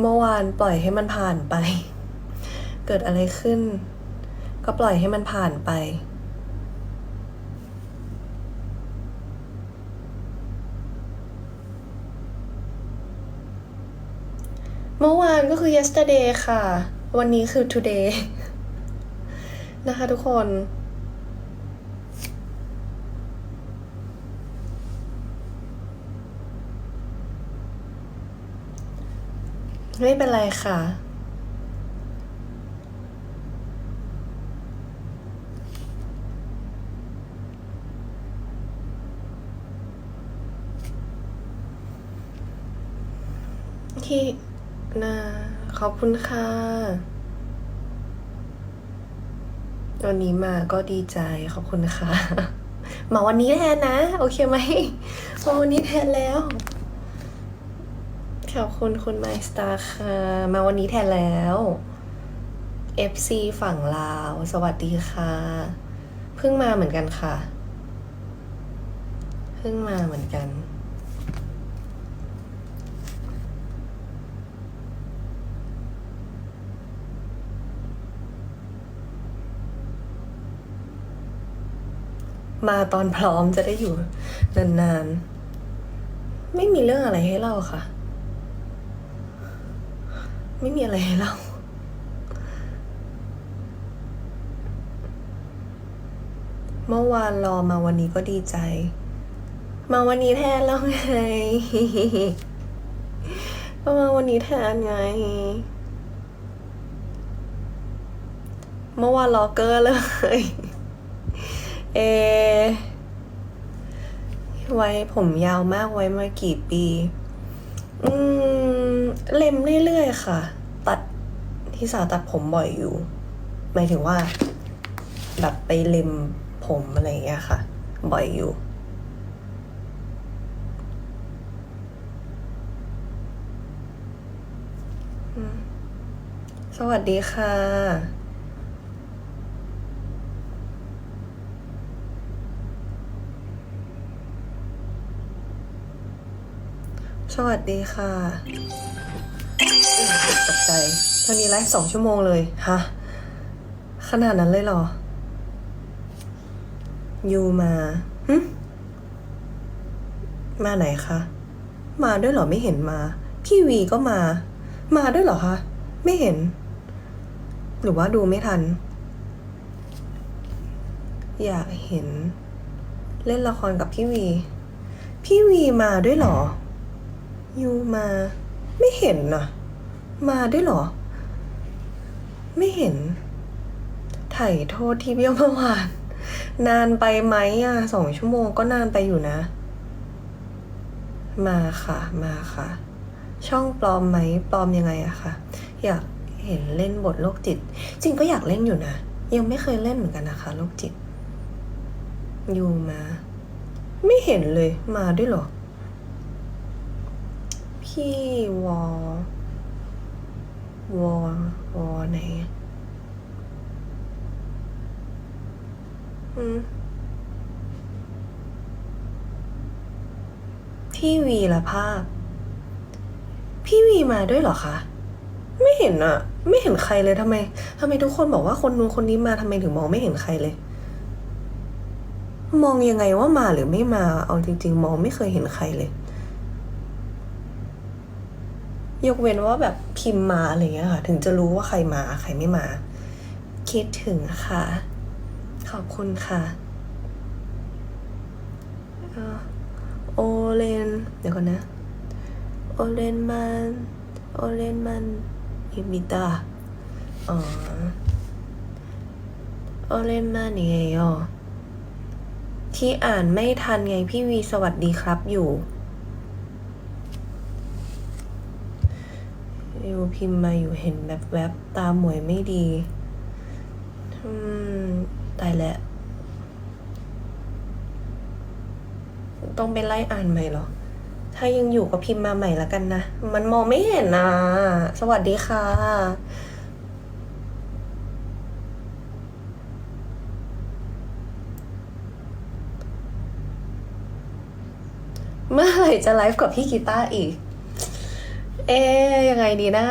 เมื่อวานปล่อยให้มันผ่านไป เกิดอะไรขึ้น ก็ปล่อยให้มันผ่านไป เมื่อวานก็คือ yesterday ค่ะ วันนี้คือ today นะคะทุกคน ไม่เป็นไรค่ะ ที่นาขอบคุณค่ะ วันนี้มาก็ดีใจขอบคุณค่ะ มาวันนี้แทนนะ โอเคไหมมาวันนี้แทนแล้ว ขอบคุณคุณไมสตาร์ค่ะ มาวันนี้แทนแล้ว FC ฝั่งลาว สวัสดีค่ะ เพิ่งมาเหมือนกันค่ะ เพิ่งมาเหมือนกันมาตอนพร้อมจะได้อยู่นานๆ ไม่มีเรื่องอะไรให้เล่าค่ะ ไม่มีอะไรให้เล่าเมื่อวานรอมาวันนี้ก็ดีใจ มาวันนี้แทนแล้วไงก็มาวันนี้แทนไง เมื่อวานรอเกอร์เลย เอ ไว้ผมยาวมากไว้มากี่ปี อืม เล็มเรื่อยๆค่ะ ตัดที่สาวตัดผมบ่อยอยู่ หมายถึงว่า แบบไปเล็มผมอะไรอย่างเงี้ยค่ะ บ่อยอยู่สวัสดีค่ะ สวัสดีค่ะ ตกใจตอนนี้ไลฟ์สองชั่วโมงเลย ฮะ ขนาดนั้นเลยเหรอ ยูมาหึมาไหนคะ มาด้วยเหรอไม่เห็นมา พี่วีก็มา มาด้วยเหรอคะ ไม่เห็น หรือว่าดูไม่ทัน อยากเห็น เล่นละครกับพี่วี พี่วีมาด้วยเหรอ ยูมา ไม่เห็นนะ มาด้วยเหรอ ไม่เห็น ไถ่โทษที่เบี้ยวเมื่อวาน นานไปไหมอะสองชั่วโมงก็นานไปอยู่นะ มาค่ะ มาค่ะ ช่องปลอมไหมปลอมยังไงอะคะอยากเห็นเล่นบทโรคจิต จริงก็อยากเล่นอยู่นะ ยังไม่เคยเล่นเหมือนกันนะคะโรคจิตยูมา ไม่เห็นเลยมาด้วยเหรอ พี่วอ วอวอไหนอืมพี่วีละภาพ พี่วีมาด้วยเหรอคะ ไม่เห็นอะไม่เห็นใครเลยทำไมทำไมทุกคนบอกว่าคนนู้นคนนี้มาทำไมถึงมองไม่เห็นใครเลย มองยังไงว่ามาหรือไม่มา เอาจริง ๆ มองไม่เคยเห็นใครเลย ยกเว้นว่าแบบพิมพ์มาอะไรเงี้ยค่ะ ถึงจะรู้ว่าใครมาใครไม่มา คิดถึงค่ะ ขอบคุณค่ะโอเลนเดี๋ยวก่อนนะ โอเลนมันโอเลนมันอิมิตาอ๋อโอเลนมันยังไงอะที่อ่านไม่ทันไงพี่วีสวัสดีครับอยู่ อยู่พิมพ์มาอยู่เห็นแบบแวบๆตาหมวยไม่ดีอืมตายแล้ว ต้องไปไล่อ่านใหม่เหรอ ถ้ายังอยู่ก็พิมพ์มาใหม่ล้วกันนะ มันมองไม่เห็นนะ สวัสดีค่ะ เมื่อไหร่จะไลฟ์กับพี่กีตาร์อีก เอ๊ยังไงดีนะ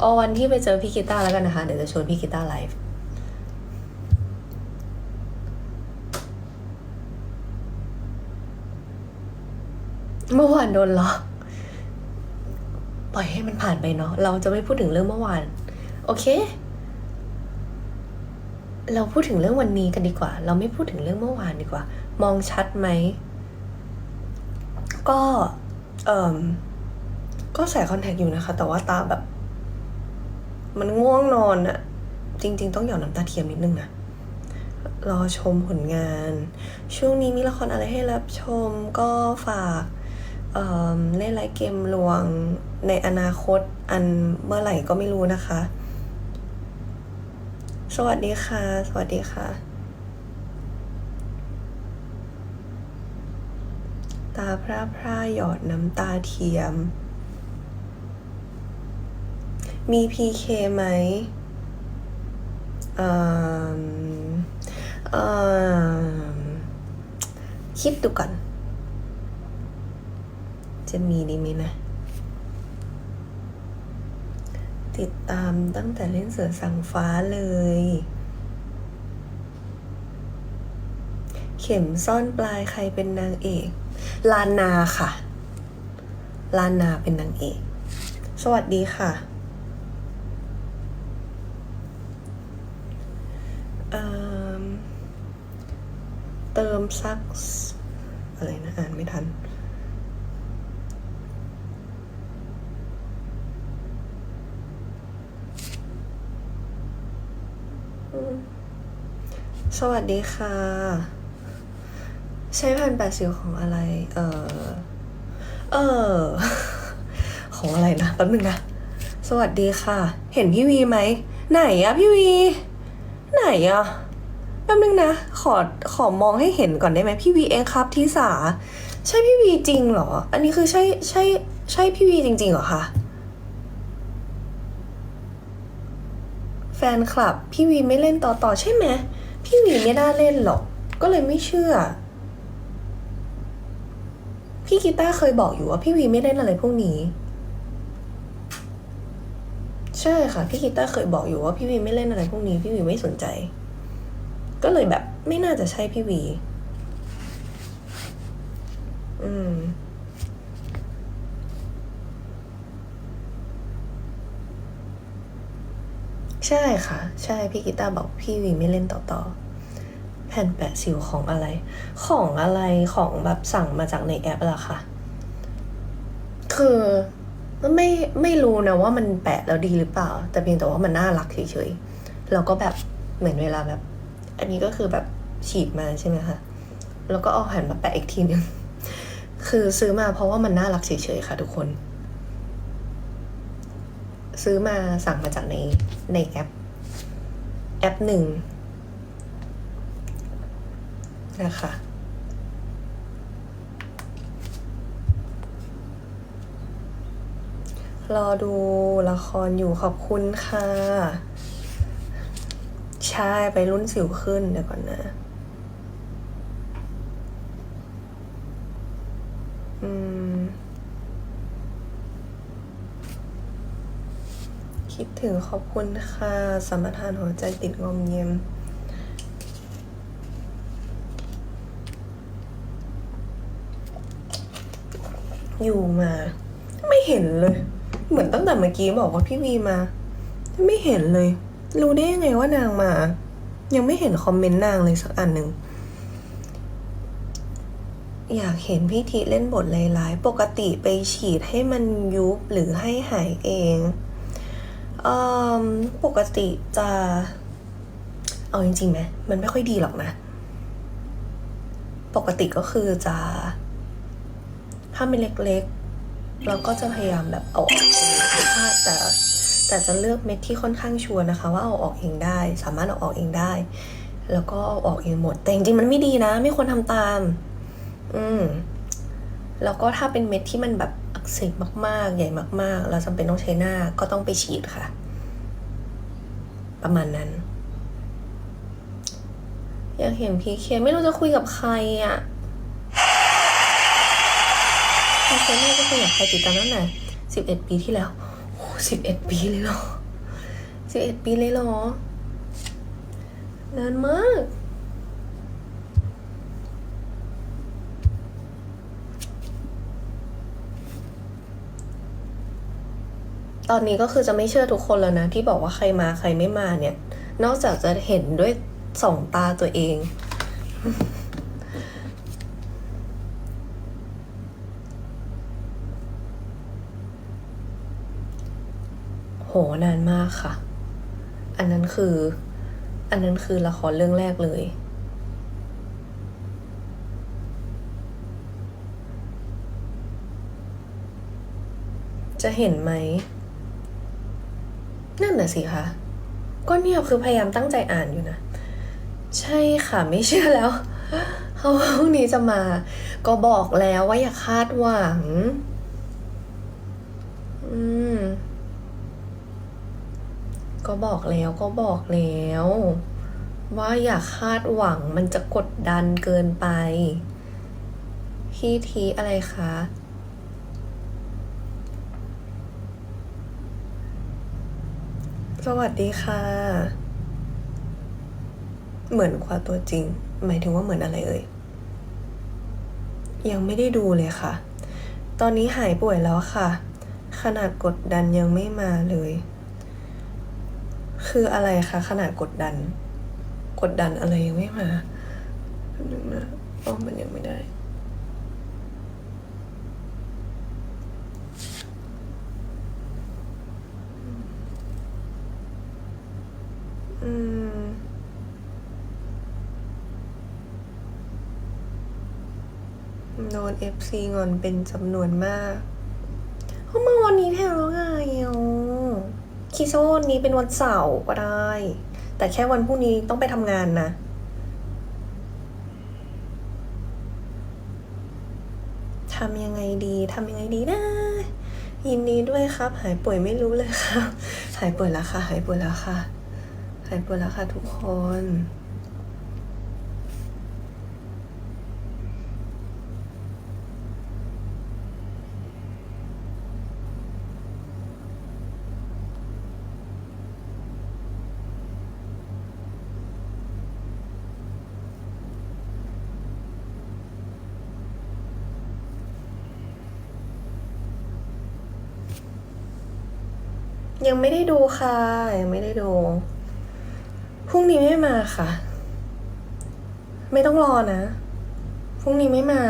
เอาวันที่ไปเจอพี่กีตาร์แล้วกันนะคะ เดี๋ยวจะชวนพี่กีตาร์ไลฟ์เมื่อวานโดนล็อกปล่อยให้มันผ่านไปเนาะเราจะไม่พูดถึงเรื่องเมื่อวาน โอเค เราพูดถึงเรื่องวันนี้กันดีกว่า เราไม่พูดถึงเรื่องเมื่อวานดีกว่า มองชัดไหม ก็เอ่มก็ใส่คอนแทคอยู่นะคะ แต่ว่าตาแบบ มันง่วงนอนอะจริง ๆ ต้องหยอดน้ำตาเทียมนิดนึงนะรอชมผลงาน ช่วงนี้มีละครอะไรให้รับชมก็ฝากเเล่นไลฟ์เกมลวงในอนาคตอันเมื่อไหร่ก็ไม่รู้นะคะ สวัสดีค่ะ สวัสดีค่ะาพร่าพร่าหยอดน้ำตาเทียม มี PK ไหมคิดดูก่อน จะมีดีไหมนะ ติดตามตั้งแต่เล่นเสือสังฟ้าเลย เข็มซ่อนปลายใครเป็นนางเอก ลานนาค่ะ ลานนาเป็นนางเอก สวัสดีค่ะเเติมซักอะไรนะอ่านไม่ทันสวัสดีค่ะ ใช้พันแปดสิวของอะไร เออเออ ของอะไรนะแป๊บนึงนะ สวัสดีค่ะ เห็นพี่วีไหม ไหนอะพี่วี ไหนอะแป๊บนึงนะ ขอ ขอมองให้เห็นก่อนได้ไหมพี่วีเองครับทิสา ใช่พี่วีจริงเหรอ อันนี้คือใช่ใช่ใช่พี่วีจริงๆเหรอคะแฟนคลับ พี่วีไม่เล่นต่อต่อใช่ไหมพี่วีไม่น่าเล่นหรอก ก็เลยไม่เชื่อ พี่กีตาร์เคยบอกอยู่ว่าพี่วีไม่เล่นอะไรพวกนี้ ใช่ค่ะ พี่กีตาร์เคยบอกอยู่ว่าพี่วีไม่เล่นอะไรพวกนี้ พี่วีไม่สนใจ ก็เลยแบบไม่น่าจะใช่พี่วี อืมใช่ค่ะ ใช่พี่กีตาร์บอกพี่วีไม่เล่นต่อต่อ แผ่นแปะสิวของอะไร ของอะไรของแบบสั่งมาจากในแอปล่ะค่ะ คือไม่ไม่รู้นะว่ามันแปะแล้วดีหรือเปล่า แต่เพียงแต่ว่ามันน่ารักเฉยๆแล้วก็แบบเหมือนเวลาแบบ อันนี้ก็คือแบบฉีดมาใช่ไหมคะแล้วก็เอาแผ่นมาแปะอีกทีนึงคือซื้อมาเพราะว่ามันน่ารักเฉยๆค่ะ ทุกคน ซื้อมาสั่งมาจากในในแอป แอปหนึ่ง นะคะ รอดูละครอยู่ขอบคุณค่ะ ใช่ไปรุ่นสิวขึ้นเดี๋ยวก่อนนะอืมคิดถึงขอบคุณค่ะสมทานหัวใจติดงอมเยี่ยม ยู่มา ไม่เห็นเลย เหมือนตั้งแต่เมื่อกี้บอกว่าพี่วีมา ไม่เห็นเลย รู้ได้ยังไงว่านางมา ยังไม่เห็นคอมเมนต์นางเลยสักอันหนึ่งอยากเห็นพี่ทีเล่นบทลายๆ ปกติไปฉีดให้มันยุบหรือให้หายเองเอมปกติจะ เอาจริงๆไหมมันไม่ค่อยดีหรอกนะ ปกติก็คือจะ ถ้าเป็นเล็กๆ เราก็จะพยายามแบบเอาออกเองถ้าแต่แต่จะเลือกเม็ดที่ค่อนข้างชัวร์นะคะ ว่าเอาออกเองได้ สามารถเอาออกเองได้ แล้วก็เอาออกเองหมด แต่จริงๆมันไม่ดีนะ ไม่ควรทำตาม อืมแล้วก็ถ้าเป็นเม็ดที่มันแบบอักเสบมากๆ ใหญ่มาก ๆ เราจำเป็นต้องใช้หน้าก็ต้องไปฉีดค่ะ ประมาณนั้น อยากเห็นพีเคไม่รู้จะคุยกับใครอะ เคสแรกก็คืออยากใครติดตามตั้งแต่สิบเอ็ดปีที่แล้วโอ้สิบเอ็ดปีเลยเหรอสิบเอ็ดปีเลยเหรอนานมาก ตอนนี้ก็คือจะไม่เชื่อทุกคนแล้วนะ ที่บอกว่าใครมาใครไม่มาเนี่ย นอกจากจะเห็นด้วยสองตาตัวเอง โหนานมากค่ะ อันนั้นคือ อันนั้นคือละครเรื่องแรกเลย จะเห็นไหม นั่นน่ะสิคะ ก็เนี่ยคือพยายามตั้งใจอ่านอยู่นะ ใช่ค่ะไม่เชื่อแล้วเขาพรุ่งนี้จะมา ก็บอกแล้วว่าอย่าคาดหวัง อืม ก็บอกแล้วก็บอกแล้ว ว่าอย่าคาดหวังมันจะกดดันเกินไป พี่ทีอะไรคะสวัสดีค่ะ เหมือนกว่าตัวจริง หมายถึงว่าเหมือนอะไรเอ่ย ยังไม่ได้ดูเลยค่ะ ตอนนี้หายป่วยแล้วค่ะ ขนาดกดดันยังไม่มาเลย คืออะไรคะขนาดกดดัน กดดันอะไรยังไม่มาแป๊บนึงนะอ๋อมันยังไม่ได้ อืมโดน FC งอนเป็นจำนวนมากเพราะเมื่อวันนี้แทนแล้วไงอะ คิดซะว่าวันนี้เป็นวันเสาร์ก็ได้ แต่แค่วันพรุ่งนี้ต้องไปทำงานนะ ทำยังไงดีทำยังไงดีนะ ยินดีด้วยครับ หายป่วยไม่รู้เลยครับ หายป่วยแล้วค่ะ หายป่วยแล้วค่ะ หายป่วยแล้วค่ะทุกคน ยังไม่ได้ดูค่ะ ยังไม่ได้ดูพรุ่งนี้ไม่มาค่ะ ไม่ต้องรอนะพรุ่งนี้ไม่มา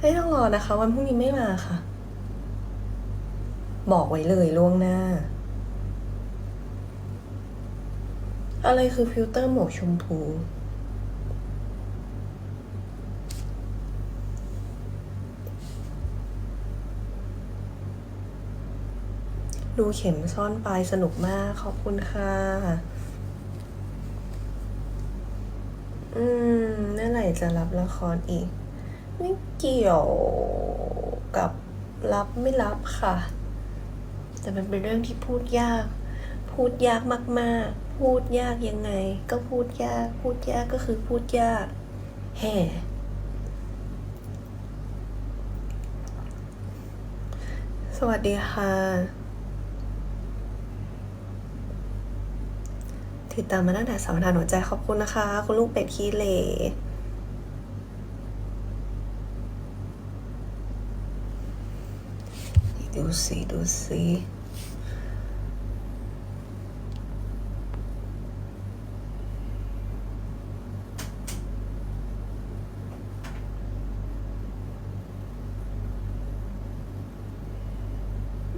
ไม่ต้องรอนะคะ วันพรุ่งนี้ไม่มาค่ะ บอกไว้เลยล่วงหน้า อะไรคือฟิลเตอร์หมวกชมพู ดูเข็มซ่อนปลายสนุกมาก ขอบคุณค่ะ อืมเมื่อไหร่จะรับละครอีก ไม่เกี่ยวกับรับไม่รับค่ะ แต่มันเป็นเรื่องที่พูดยาก พูดยากมาก ๆ พูดยากยังไง ก็พูดยาก พูดยากก็คือพูดยากแห่สวัสดีค่ะ ติดตามมาตั้งแต่สัมพันธ์หัวใจขอบคุณนะคะ คุณลูกเป็ดขี้เหร่ดูสิดูสิ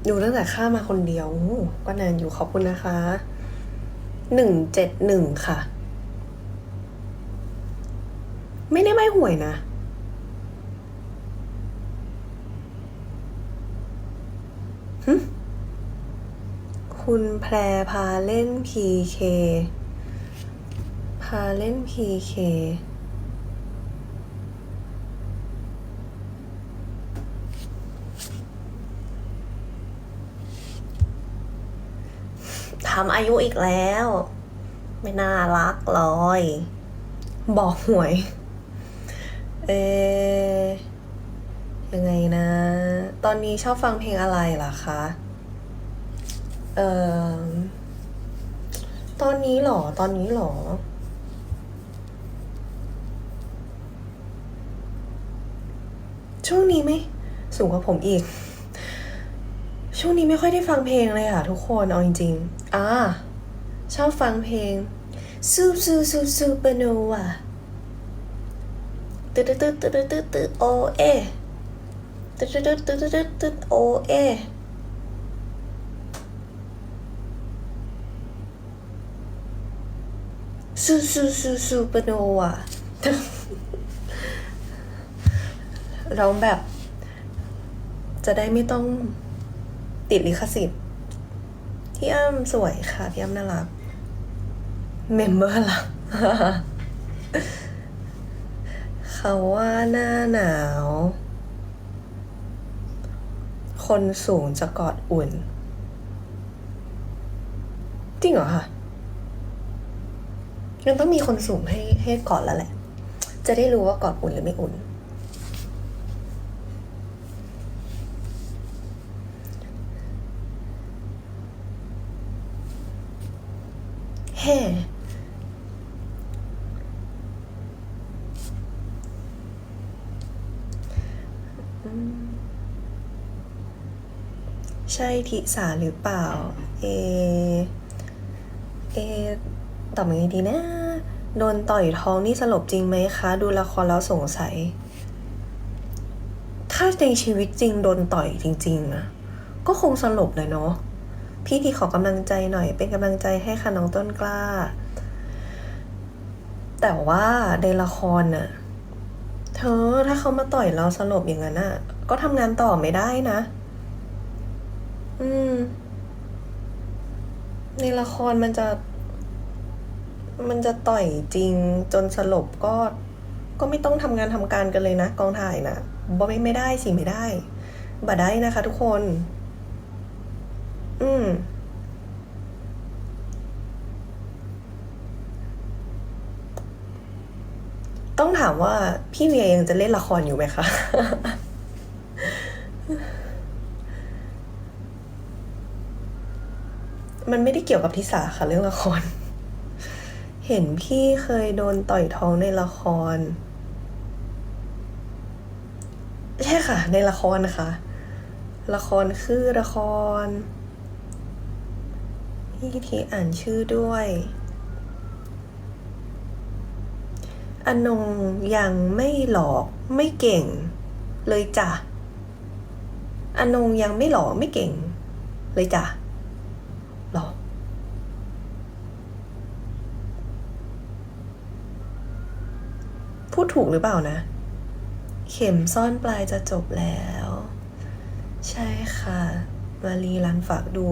ดูตั้งแต่ข้ามาคนเดียว ก็นานอยู่ขอบคุณนะคะ หนึ่งเจ็ดหนึ่งค่ะ ไม่ได้ใบหวยนะ คุณแพรพาเล่น PK พาเล่น PK เค ทำอายุอีกแล้ว ไม่น่ารักเลย บอกหวย เอยังไงนะ ตอนนี้ชอบฟังเพลงอะไรล่ะคะ เอ่อ ตอนนี้หรอ ตอนนี้หรอ ช่วงนี้ไหม สูงกว่าผมอีก ช่วงนี้ไม่ค่อยได้ฟังเพลงเลยอะทุกคน เอาจริงๆ อ่าชอบฟังเพลงซูซูซูซูเปโนวาตึ๊ดตึ๊ดตึ๊ดตึ๊ดตึ๊ดตืดโอเอตึ๊ดตึ๊ดตึ๊ดตึ๊ดตึ๊ดตืดโอเอซูซูซูซูเปโนวาร้องแบบ จะได้ไม่ต้องติดลิขสิทธิ์ พี่อ้ำสวยค่ะ พี่อ้ำน่ารัก เมมเบอร์ล่ะเขาว่าหน้าหนาว คนสูงจะกอดอุ่น จริงเหรอคะยังต้องมีคนสูงให้ให้กอดแล้วแหละ จะได้รู้ว่ากอดอุ่นหรือไม่อุ่น แฮ่ใช่ทิสาหรือเปล่า เอ เอตอบยังไงดีนะ โดนต่อยท้องนี่สลบจริงไหมคะ ดูละครแล้วสงสัย ถ้าในชีวิตจริงโดนต่อยจริงๆอะก็คงสลบเลยเนาะ พี่ทีขอกำลังใจหน่อย เป็นกำลังใจให้ค่ะน้องต้นกล้า แต่ว่าในละครน่ะ เธอถ้าเขามาต่อยเราสลบอย่างนั้นน่ะ ก็ทำงานต่อไม่ได้นะ อืม ในละครมันจะ มันจะต่อยจริงจนสลบก็ ก็ไม่ต้องทำงานทำการกันเลยนะกองถ่ายนะบ่ไม่ไม่ได้สิไม่ได้บ่ได้นะคะ ทุกคน อืมต้องถามว่าพี่เวียยังจะเล่นละครอยู่ไหมคะ มันไม่ได้เกี่ยวกับทิสาค่ะ เรื่องละคร เห็นพี่เคยโดนต่อยท้องในละคร ใช่ค่ะ ในละครนะคะ ละครคือละคร พี่ทีอ่านชื่อด้วย อนงยังไม่หลอกไม่เก่ง เลยจ้ะ อนงยังไม่หลอกไม่เก่ง เลยจ้ะหรอกพูดถูกหรือเปล่านะ เข็มซ่อนปลายจะจบแล้ว ใช่ค่ะ มารีรันฝากดู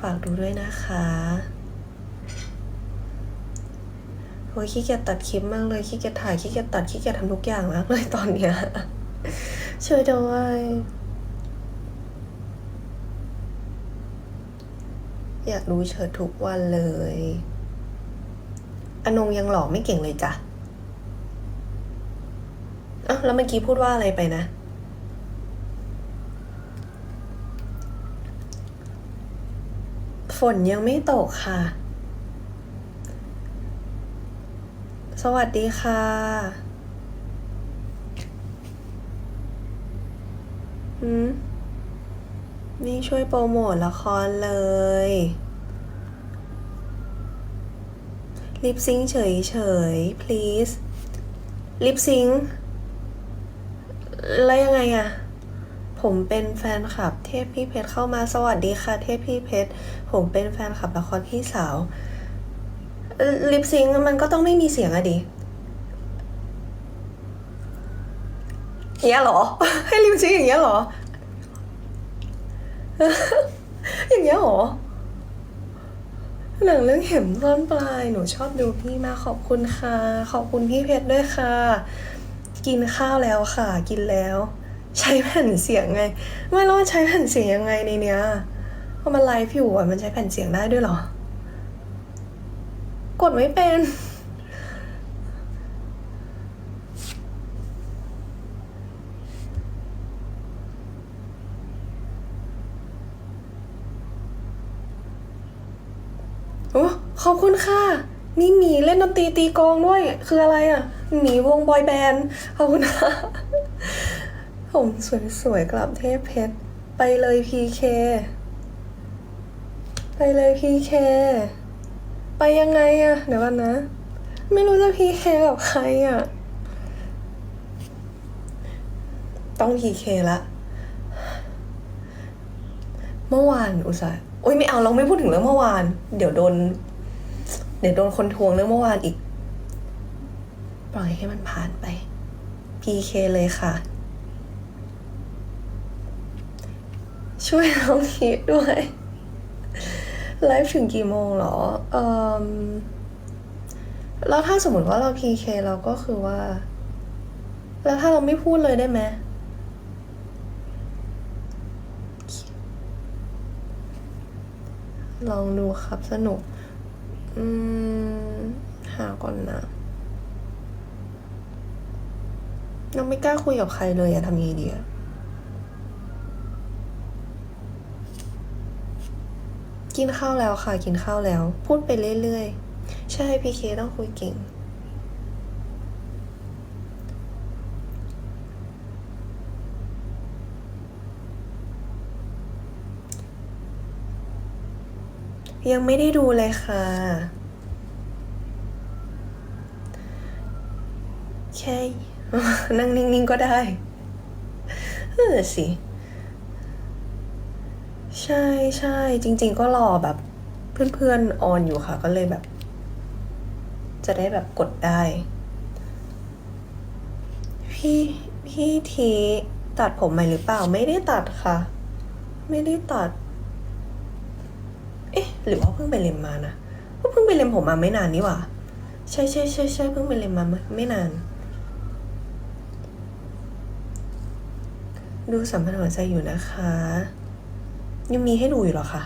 ฝากดูด้วยนะคะโอ้ยขี้เกียจตัดคลิปมากเลยขี้เกียจถ่ายขี้เกียจตัดขี้เกียจทำทุกอย่างมากเลยตอนเนี้ยช่วยด้วยอยากรู้เชิดทุกวันเลย อนงยังหล่อไม่เก่งเลยจ้ะอ้าวแล้วเมื่อกี้พูดว่าอะไรไปนะ ฝนยังไม่ตกค่ะ สวัสดีค่ะ อืมนี่ช่วยโปรโมทละครเลยลิปซิงเฉยเฉย please ลิปซิงแล้วยังไงอะ ผมเป็นแฟนคลับเทพพี่เพชรเข้ามาสวัสดีค่ะ เทพพี่เพชรผมเป็นแฟนคลับละครพี่สาวลิปซิงมันก็ต้องไม่มีเสียงอะดิอย่างเงี้ยเหรอ ให้ลิปซิงอย่างเงี้ยเหรอ อย่างเงี้ยเหรอหนังเรื่องเข็มซ่อนปลายหนูชอบดูพี่มากขอบคุณค่ะ ขอบคุณพี่เพชรด้วยค่ะ กินข้าวแล้วค่ะ กินแล้ว ใช้แผ่นเสียงไง ไม่รู้ว่าใช้แผ่นเสียงยังไงในเนี้ยพอมันไลฟ์อยู่อะมันใช้แผ่นเสียงได้ด้วยหรอ กดไม่เป็นโอ้ขอบคุณค่ะ นี่มีเล่นดนตรีตีกองด้วย คืออะไรอะหมีวงบอยแบนด์ขอบคุณค่ะ ผมสวยๆกลับเทพเพชร ไปเลยพีเค ไปเลยพีเค ไปยังไงอะเดี๋ยวกันนะ ไม่รู้จะพีเคกับใครอะต้องพีเคละ เมื่อวานอุตส่าห์โอ๊ยไม่เอาเราไม่พูดถึงเรื่องเมื่อวาน เดี๋ยวโดน เดี๋ยวโดนคนทวงเรื่องเมื่อวานอีก ปล่อยให้มันผ่านไป PK เลยค่ะ ช่วยน้องทีด้วยไลฟ์ถึงกี่โมงเหรอเออแล้วถ้าสมมติว่าเรา PK เราก็คือว่า แล้วถ้าเราไม่พูดเลยได้ไหมลองดูครับสนุก อืม หาก่อนนะยังไม่กล้าคุยกับใครเลยอะทำยังไงดีอะ กินข้าวแล้วค่ะ กินข้าวแล้ว พูดไปเรื่อยๆ ใช่พีเคต้องคุยเก่ง ยังไม่ได้ดูเลยค่ะ แค่นั่งนิ่งๆก็ได้เออสิ ใช่ใช่จริง ๆ ก็รอแบบเพื่อนๆออนอยู่ค่ะ ก็เลยแบบ จะได้แบบกดได้ พี่พี่ทีตัดผมใหม่หรือเปล่าไม่ได้ตัดค่ะ ไม่ได้ตัด เอ๊ะ หรือว่าเพิ่งไปเล็มมานะก็เพิ่งไปเล็มผมมาไม่นานนี่หว่าใช่ใช่ใช่ใช่เพิ่งไปเล็มมาไม่ไม่นาน ดูสัมพันธ์หัวใจอยู่นะคะ ยังมีให้ดูอยู่เหรอคะ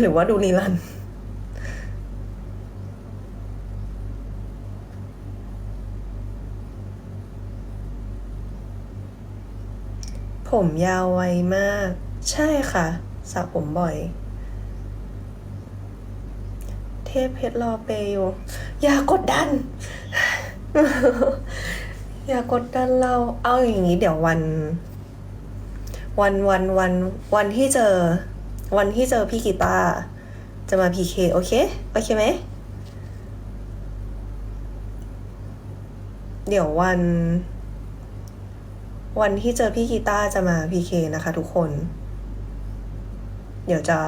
หรือว่าดูรีลันผมยาวไวมาก ใช่ค่ะสระผมบ่อย เทพเพชรรอเปยอยู่อย่ากดดัน อย่ากดดันเราเอาอย่างนี้เดี๋ยววัน วันวันวันวันที่เจอ วันที่เจอพี่กีตาร์จะมาพีเคโอเค โอเคไหม เดี๋ยววัน วันที่เจอพี่กีตาร์จะมาพีเคนะคะทุกคน เดี๋ยวจะ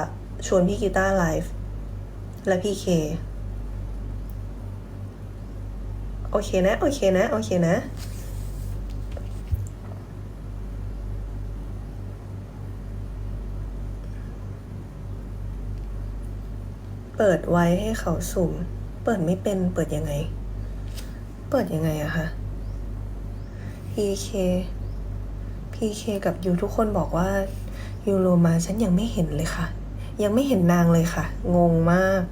ชวนพี่กีตาร์ไลฟ์และพีเคโอเคนะ โอเคนะ โอเคนะ เปิดไว้ให้เขาสุ่ม เปิดไม่เป็น เปิดยังไง เปิดยังไงอะคะ PK PK กับยูทุกคนบอกว่ายูโรมาฉันยังไม่เห็นเลยค่ะ ยังไม่เห็นนางเลยค่ะ งงมาก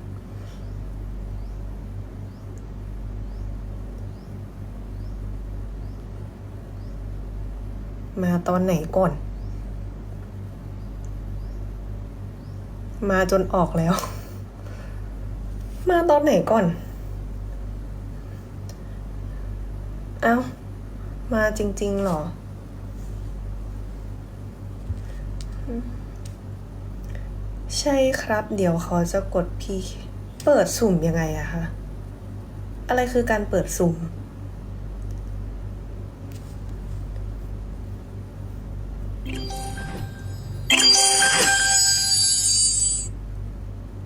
มาตอนไหนก่อน มาจนออกแล้ว ตอนไหนก่อน เอ้า มาจริง ๆ หรอ ใช่ครับ เดี๋ยวเขาจะกดพีเปิดสุ่มยังไงอะคะ อะไรคือการเปิดสุ่ม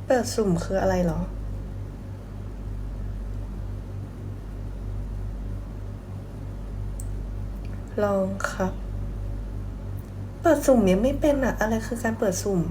เปิดสุ่มคืออะไรเหรอ ลองครับ เปิดสุ่มยังไม่เป็นอะอะไรคือการเปิดสุ่ม